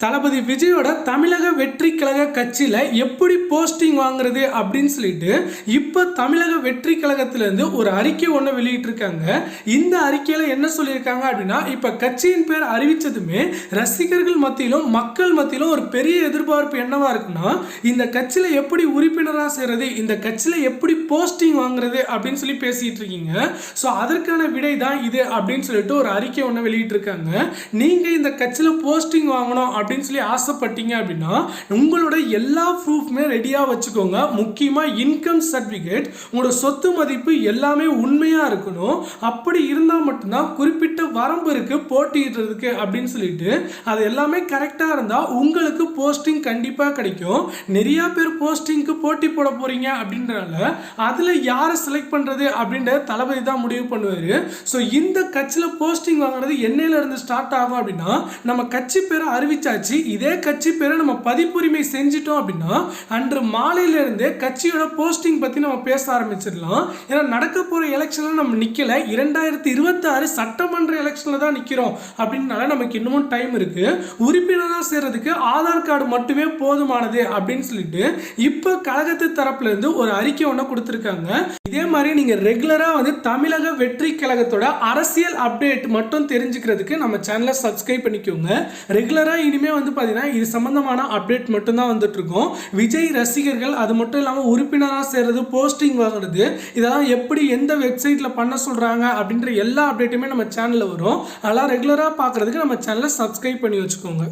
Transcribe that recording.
தளபதி விஜயோட தமிழக வெற்றி கழக கட்சியில் எப்படி போஸ்டிங் வாங்குறது அப்படின்னு சொல்லிட்டு இப்போ தமிழக வெற்றி கழகத்திலேருந்து ஒரு அறிக்கை ஒன்று வெளியிட்டிருக்காங்க. இந்த அறிக்கையில் என்ன சொல்லியிருக்காங்க அப்படின்னா இப்போ கட்சியின் பேர் அறிவித்ததுமே ரசிகர்கள் மத்தியிலும் மக்கள் மத்தியிலும் ஒரு பெரிய எதிர்பார்ப்பு என்னவா இருக்குன்னா இந்த கட்சியில் எப்படி உறுப்பினராக சேர்றது இந்த கட்சியில் எப்படி போஸ்டிங் வாங்குறது அப்படின்னு சொல்லி பேசிகிட்டு இருக்கீங்க ஸோ அதற்கான விடை தான் இது அப்படின்னு சொல்லிட்டு ஒரு அறிக்கை ஒன்று வெளியிட்டிருக்காங்க. நீங்கள் இந்த கட்சியில் போஸ்டிங் வாங்கணும் அப்படின்னு சொல்லி ஆசைப்பட்டீங்க அப்படின்னா உங்களோட எல்லா ப்ரூஃப்மே ரெடியாக வச்சுக்கோங்க. முக்கியமாக இன்கம் சர்டிஃபிகேட் உங்களோட சொத்து மதிப்பு எல்லாமே உண்மையாக இருக்கணும். அப்படி இருந்தால் மட்டும்தான் குறிப்பிட்ட வரம்பு இருக்குது போட்டியிடுறதுக்கு அப்படின்னு சொல்லிட்டு அது எல்லாமே கரெக்டாக இருந்தால் உங்களுக்கு போஸ்டிங் கண்டிப்பாக கிடைக்கும். நிறையா பேர் போஸ்டிங்க்கு போட்டி போட போகிறீங்க அப்படின்றனால அதில் யாரை செலக்ட் பண்ணுறது அப்படின்ற தளபதி தான் முடிவு பண்ணுவார். ஸோ இந்த கட்சியில் போஸ்டிங் வாங்குறது என்னையிலேருந்து ஸ்டார்ட் ஆகும் அப்படின்னா நம்ம கட்சி பேரை ஆச்சு இதே கட்சி பேரை நம்ம பதிப்புரிமை செஞ்சிட்டோம் அப்படின்னா அன்று மாலையிலிருந்தே கட்சியோட போஸ்டிங் பற்றி நம்ம பேச ஆரம்பிச்சிடலாம். ஏன்னா நடக்க போகிற எலெக்ஷனில் நம்ம நிற்கலை இரண்டாயிரத்தி இருபத்தாறு சட்டமன்ற எலெக்ஷனில் தான் நிற்கிறோம் அப்படின்னால நமக்கு இன்னமும் டைம் இருக்கு. உறுப்பினராக சேர்றதுக்கு ஆதார் கார்டு மட்டுமே போதுமானது அப்படின்னு சொல்லிட்டு இப்போ கழகத்து தரப்புல இருந்து ஒரு அறிக்கை ஒன்று கொடுத்துருக்காங்க. இதே மாதிரி நீங்கள் ரெகுலராக வந்து தமிழக வெற்றி கழகத்தோட அரசியல் அப்டேட் மட்டும் தெரிஞ்சுக்கிறதுக்கு நம்ம சேனலை சப்ஸ்கிரைப் பண்ணிக்கோங்க. ரெகுலராக இனிமேல் வந்து பார்த்தீங்கன்னா இது சம்மந்தமான அப்டேட் மட்டும்தான் வந்துட்டுருக்கோம். விஜய் ரசிகர்கள் அது மட்டும் இல்லாமல் உறுப்பினராக சேர்றது போஸ்டிங் வாங்குறது இதெல்லாம் எப்படி எந்த வெப்சைட்டில் பண்ண சொல்கிறாங்க அப்படின்ற எல்லா அப்டேட்டுமே நம்ம சேனலில் வரும். அதெல்லாம் ரெகுலராக பார்க்குறதுக்கு நம்ம சேனலை சப்ஸ்கிரைப் பண்ணி வச்சுக்கோங்க.